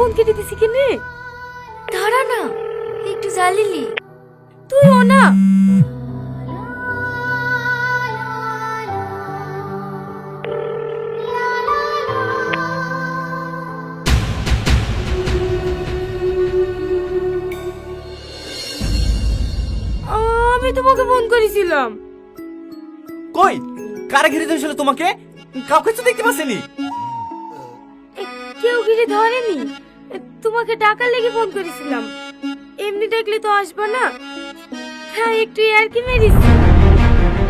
Phone কেটে দিছি কেনে দাঁড়া না একটু জ্বালিলি। তুই ও না। আমি তোমাকে ফোন করেছিলাম। কই? কারা ঘিরে ধরেছিল তোমাকে? কাউকে তো দেখতে পাচ্ছেনি। কেউ ঘিরে ধরেনি। তোমাকে ডাকার লেগে ফোন করেছিলাম। এমনি ডাকলে তো আসবে না। হ্যাঁ একটু আর কি মেরিস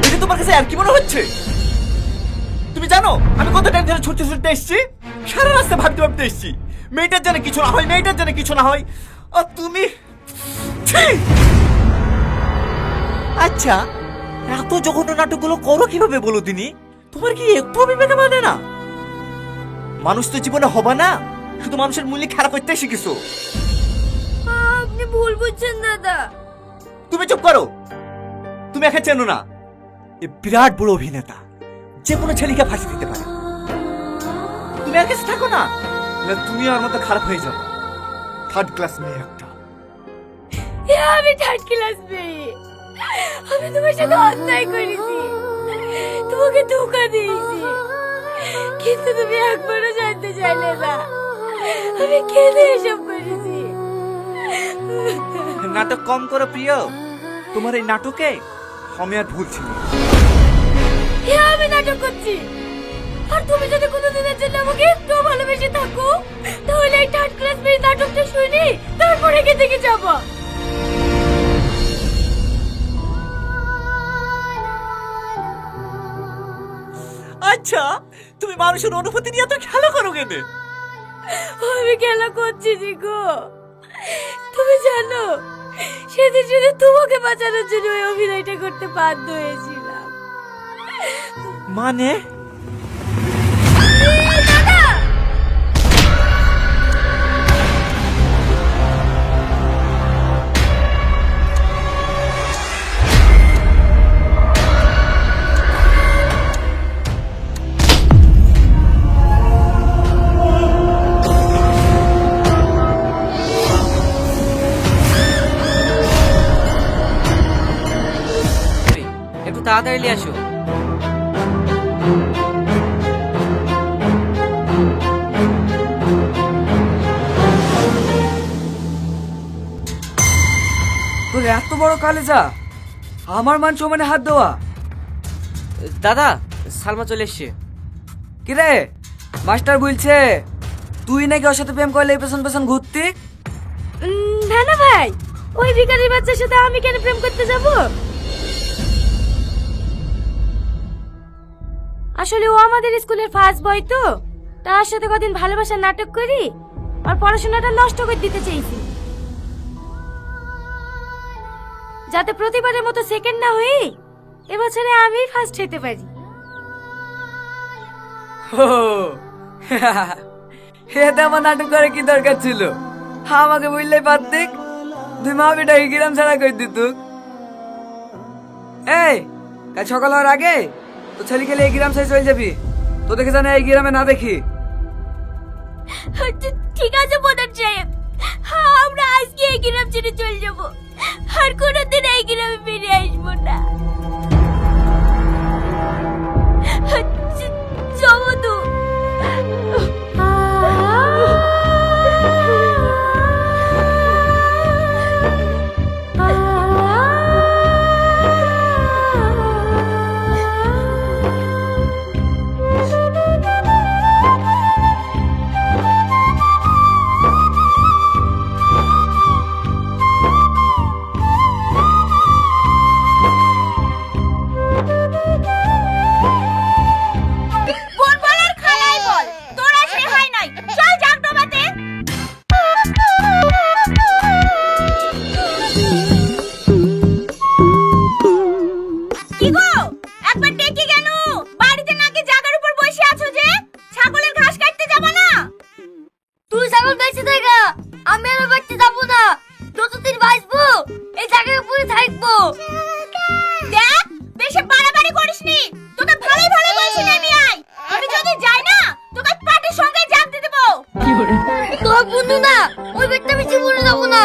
এটা তোমার কাছে আর কি মনে হচ্ছে? তুমি জানো, আমি কত টাইম ধরে ছুটতে ছুটতে এসেছি? সারা রাস্তা ভাবতে ভাবতে এসেছি। মেয়েটার যেন কিছু না হয়, মেয়েটার যেন কিছু না হয়। আর তুমি! আচ্ছা এত জঘন্য নাটকগুলো করো কীভাবে বলো তিনি তোমার কি একটু বিবেকে মানে না? মানুষ তো জীবনে হবে না। শুধু মানুষের মূল্য খারাপ করতে শিখেছো। আপনি ভুল বুঝছেন দাদা। তুমি চুপ করো। তুমি একে চেনো না। এ বিরাট বড় অভিনেতা। যে কোনো ছেলেকে ফাঁসি দিতে পারে। তুমি আর কাছে থাকো না। না তুমি আর মতো খারাপ হয়ে যাবে। থার্ড ক্লাস মেয়ে একটা। এ আমি থার্ড ক্লাস মেয়ে। আমি তোমার সাথে অন্যায় করেছি। তোমাকে ধোকা দিয়েছি। কিন্তু তুমি একবারও জানতে চাইলে না। আমি কেঁদে এসব করেছি। নাটক কম করো প্রিয়। তোমার এই নাটকে আমি আর ভুল ছিল এ আমি নাটক করছি। আর তুমি যদি কোনোদিনের জন্য আমাকে একটু ভালোবেসে থাকো তাহলে এই থার্ড ক্লাস নাটকটা শুনি তারপরে কে থেকে যাব। আচ্ছা তুমি মানুষের অনুভূতি নিয়ে তো খেলা করো কেন? আমি খেলা করছি জিগো। তুমি জানো সেদিন শুধু তোমাকে বাঁচানোর জন্য ওই অভিনয়টা করতে বাধ্য হয়েছিলাম। মানে? দাদা! তাড়াতাড়ি নিয়ে আসো। তোর এত বড় কালেজা? আমার মান সমানে হাত দেওয়া। দাদা সালমা চলে এসছে। কিরে মাস্টার বলছে তুই নাকি ওর সাথে প্রেম করলে পেছন পেছন ঘুরতি? উম, না না ভাই ওই ভিখারি বাচ্চার সাথে আমি কেন প্রেম করতে যাব? আসলে ও আমাদের স্কুলের ফার্স্ট বয় তো। তার সাথে কদিন ভালোবাসার নাটক করি আর পড়াশোনাটা নষ্ট করে দিতে চাইছি। যাতে প্রতিবারের মতো সেকেন্ড না হয়ে এবছরে আমি ফার্স্ট হতে পারি। ও এতে আমার নাটক করে কি দরকার ছিল? আমাকে বললেই পারতিক তুই মা বেটাকে গ্রাম ছাড়া করে দিত এই কাল সকাল হওয়ার আগে তো ছেলে খেলে এই গ্রাম সাইজ হয়ে যাবি? তো দেখে জানে এই গ্রামে না দেখি? ঠিক আছে, প্রধান সাহেব। আমরা আজকে এই গ্রাম ছেড়ে চলে যাব। আর কোনোদিন এই গ্রামে ফিরে আসব না। করে থাকব। দেখ বেশি বাড়াবাড়ি করিস নি। তোকে ভালো বলছি আমি যদি যাই না তোকে পাটির সঙ্গে দিয়ে দেবো। তোর বন্ধু না ওই আমি জীবনে যাব না।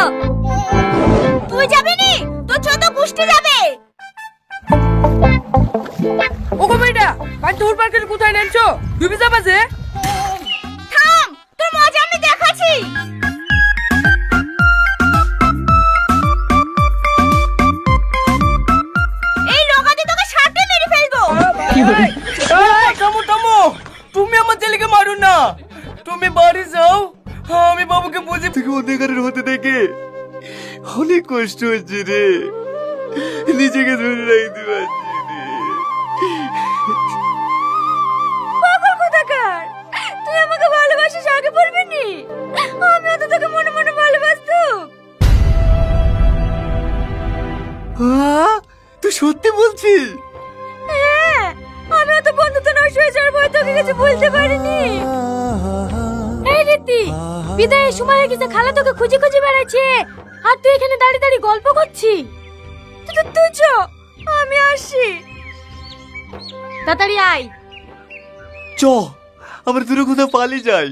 তুই যাবি নি? তোর ছোট গোষ্ঠী যাবে। ওগো মেয়েটা বাড়িতে হুড় পার্কের কোথায় নেমছো? ডুবে যাবা যে? আমার ছেলেকে মারো না। তুমি বাড়ি যাও। আমি বাবুকে বুঝে থেকে অন্ধকারের হতে দেখে অনেক কষ্ট হচ্ছে রে। নিজেকে ধরে রাখতে পারছি পাগল কোথাকার? তুই আমাকে ভালোবাসিস আগে বলবি নি? তো তোকে মনে মনে ভালোবাসতাম। হ্যাঁ তুই সত্যি বলছিস? কিছু বলতে পারিনি। এই রীতি বিদায়ের সময় হয়ে গেছে খালা তোকে খুঁজে খুঁজে বেড়াচ্ছে। আর তুই এখানে দাঁড়িয়ে দাঁড়িয়ে গল্প তো তুই চ, আমি আসি তাড়াতাড়ি আয়। চ আমরা দূরে কোথাও পালিয়ে যাই।